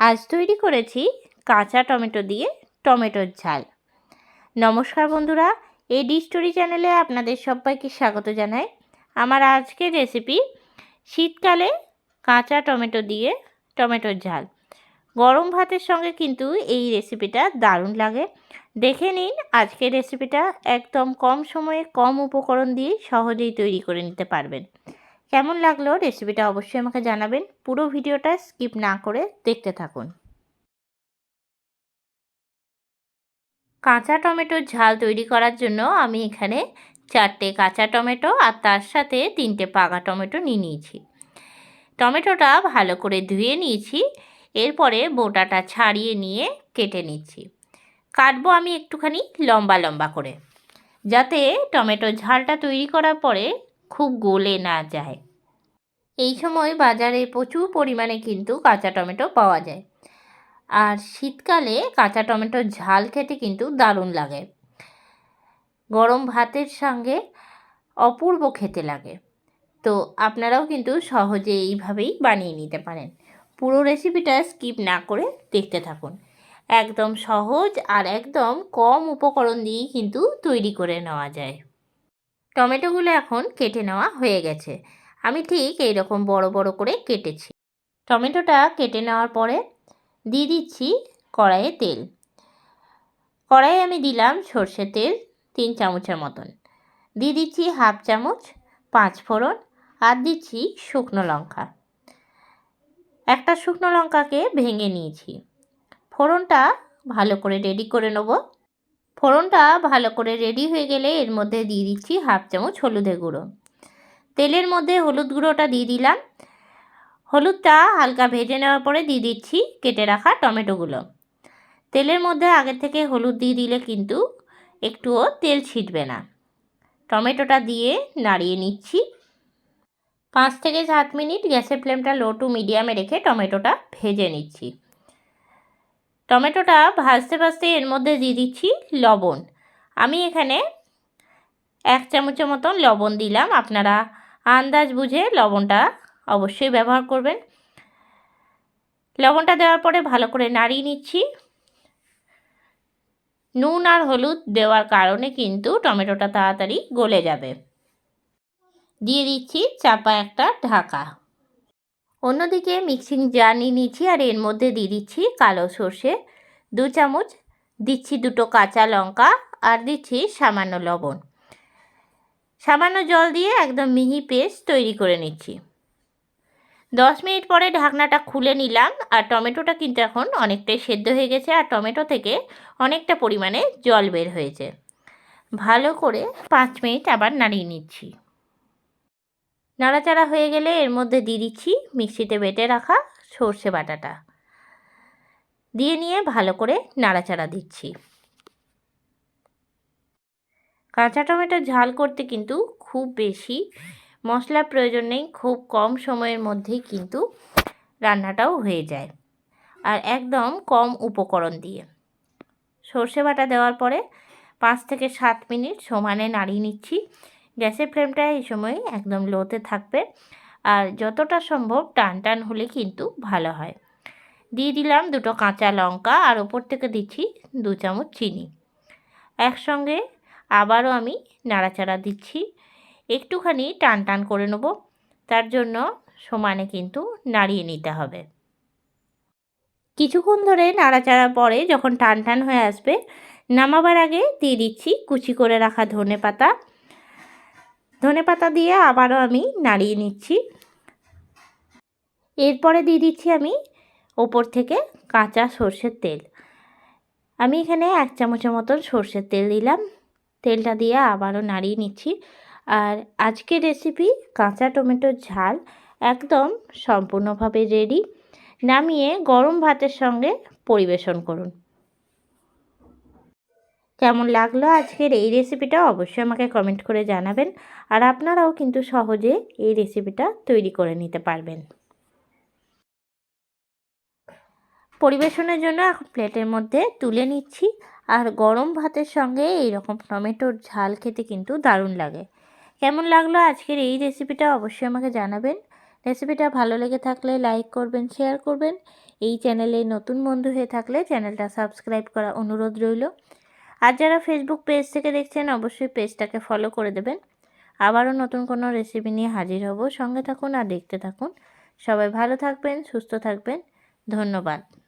আজ তৈরি করেছি কাঁচা টমেটো দিয়ে টমেটোর ঝাল। নমস্কার বন্ধুরা, এই ডি স্টোরি চ্যানেলে আপনাদের সবাইকে স্বাগত জানাই। আমার আজকের রেসিপি, শীতকালে কাঁচা টমেটো দিয়ে টমেটোর ঝাল। গরম ভাতের সঙ্গে কিন্তু এই রেসিপিটা দারুণ লাগে। দেখে নিন আজকের রেসিপিটা, একদম কম সময়ে কম উপকরণ দিয়ে সহজেই তৈরি করে নিতে পারবেন। কেমন লাগল রেসিপিটা অবশ্যই আমাকে জানাবেন। পুরো ভিডিওটা স্কিপ না করে দেখতে থাকুন। কাঁচা টমেটোর ঝাল তৈরি করার জন্য আমি এখানে চারটে কাঁচা টমেটো আর তার সাথে তিনটে পাকা টমেটো নিয়ে নিয়েছি। টমেটোটা ভালো করে ধুয়ে নিয়েছি, এরপরে বোটাটা ছাড়িয়ে নিয়ে কেটে নিচ্ছি। কাটবো আমি একটুখানি লম্বা লম্বা করে, যাতে টমেটো ঝালটা তৈরি করার পরে খুব গলে না যায়। এই সময় বাজারে প্রচুর পরিমাণে কিন্তু কাঁচা টমেটো পাওয়া যায়। আর শীতকালে কাঁচা টমেটোর ঝাল খেতে কিন্তু দারুণ লাগে। গরম ভাতের সঙ্গে অপূর্ব খেতে লাগে। তো আপনারাও কিন্তু সহজে এইভাবেই বানিয়ে নিতে পারেন। পুরো রেসিপিটা স্কিপ না করে দেখতে থাকুন। একদম সহজ আর একদম কম উপকরণ দিয়েই কিন্তু তৈরি করে নেওয়া যায়। টমেটোগুলো এখন কেটে নেওয়া হয়ে গেছে। আমি ঠিক এইরকম বড় বড় করে কেটেছি। টমেটোটা কেটে নেওয়ার পরে দিয়ে দিচ্ছি কড়াইয়ে তেল। কড়াইয়ে আমি দিলাম সর্ষের তেল তিন চামচের মতন। দিয়ে দিচ্ছি হাফ চামচ পাঁচ ফোড়ন আর দিচ্ছি শুকনো লঙ্কা। একটা শুকনো লঙ্কাকে ভেঙে নিয়েছি। ফোড়নটা ভালো করে রেডি করে নেব। ফোড়নটা ভালো করে রেডি হয়ে গেলে এর মধ্যে দিয়ে দিচ্ছি হাফ চামচ হলুদের গুঁড়ো। তেলের মধ্যে হলুদ গুঁড়োটা দিয়ে দিলাম। হলুদটা হালকা ভেজে নেওয়ার পরে দিয়ে দিচ্ছি কেটে রাখা টমেটোগুলো। তেলের মধ্যে আগে থেকে হলুদ দিয়ে দিলে কিন্তু একটুও তেল ছিটবে না। টমেটোটা দিয়ে নাড়িয়ে নিচ্ছি। পাঁচ থেকে সাত মিনিট গ্যাসের ফ্লেমটা লো টু মিডিয়ামে রেখে টমেটোটা ভেজে নিচ্ছি। টমেটোটা ভাজতে ভাজতে এর মধ্যে দিয়ে দিচ্ছি লবণ। আমি এখানে এক চামচের মতন লবণ দিলাম। আপনারা আন্দাজ বুঝে লবণটা অবশ্যই ব্যবহার করবেন। লবণটা দেওয়ার পরে ভালো করে নাড়িয়ে নিচ্ছি। নুন আর হলুদ দেওয়ার কারণে কিন্তু টমেটোটা তাড়াতাড়ি গলে যাবে। দিয়ে দিচ্ছি চাপা একটা ঢাকা। অন্যদিকে মিক্সিং জার নিয়ে নিচ্ছি আর এর মধ্যে দিয়ে দিচ্ছি কালো সর্ষে। দু চামচ দিচ্ছি দুটো কাঁচা লঙ্কা আর দিচ্ছি সামান্য লবণ। সামান্য জল দিয়ে একদম মিহি পেস্ট তৈরি করে নিচ্ছি। দশ মিনিট পরে ঢাকনাটা খুলে নিলাম আর টমেটোটা কিন্তু এখন অনেকটাই সেদ্ধ হয়ে গেছে আর টমেটো থেকে অনেকটা পরিমাণে জল বের হয়েছে। ভালো করে পাঁচ মিনিট আবার নাড়িয়ে নিচ্ছি। নাড়াচাড়া হয়ে গেলে এর মধ্যে দিয়ে দিচ্ছি মিক্সিতে বেটে রাখা সর্ষে বাটাটা। দিয়ে নিয়ে ভালো করে নাড়াচাড়া দিচ্ছি। কাঁচা টমেটো ঝাল করতে কিন্তু খুব বেশি মশলার প্রয়োজন নেই, খুব কম সময়ের মধ্যেই কিন্তু রান্নাটাও হয়ে যায়। আর একদম কম উপকরণ দিয়ে। সর্ষে বাটা দেওয়ার পরে পাঁচ থেকে সাত মিনিট সমানে নাড়িয়ে নিচ্ছি। গ্যাসের ফ্লেমটা এই সময় একদম লোতে থাকবে আর যতটা সম্ভব টান টান হলে কিন্তু ভালো হয়। দিয়ে দিলাম দুটো কাঁচা লঙ্কা আর ওপর থেকে দিচ্ছি দু চামচ চিনি। একসঙ্গে আবারও আমি নাড়াচাড়া দিচ্ছি। একটুখানি টান টান করে নেব। তার জন্য সমানে কিন্তু নাড়িয়ে নিতে হবে। কিছুক্ষণ ধরে নাড়াচাড়া পরে যখন টান টান হয়ে আসবে, নামাবার আগে দিয়ে দিচ্ছি কুচি করে রাখা ধনে পাতা। ধনে পাতা দিয়ে আবারও আমি নাড়িয়ে নিচ্ছি। এরপরে দিয়ে দিচ্ছি আমি ওপর থেকে কাঁচা সর্ষের তেল। আমি এখানে এক চামচের মতন সর্ষের তেল দিলাম। তেলটা দিয়ে আবারও নাড়িয়ে নিচ্ছি। আর আজকের রেসিপি কাঁচা টমেটোর ঝাল একদম সম্পূর্ণভাবে রেডি নামিয়ে গরম ভাতের সঙ্গে পরিবেশন করুন। কেমন লাগল আজকের এই রেসিপিটা অবশ্যই আমাকে কমেন্ট করে জানাবেন। আর আপনারাও কিন্তু সহজে এই রেসিপিটা তৈরি করে নিতে পারবেন। পরিবেশনের জন্য এখন প্লেটের মধ্যে তুলে নিচ্ছি। আর গরম ভাতের সঙ্গে এইরকম টমেটোর ঝাল খেতে কিন্তু দারুণ লাগে। কেমন লাগল আজকের এই রেসিপিটা অবশ্যই আমাকে জানাবেন। রেসিপিটা ভালো লেগে থাকলে লাইক করবেন শেয়ার করবেন। এই চ্যানেলে নতুন বন্ধু হয়ে থাকলে চ্যানেলটা সাবস্ক্রাইব করা অনুরোধ রইল। আর যারা ফেসবুক পেজ থেকে দেখছেন, অবশ্যই পেজটাকে ফলো করে দেবেন। আবারও নতুন কোনো রেসিপি নিয়ে হাজির হব। সঙ্গে থাকুন আর দেখতে থাকুন। সবাই ভালো থাকবেন, সুস্থ থাকবেন। ধন্যবাদ।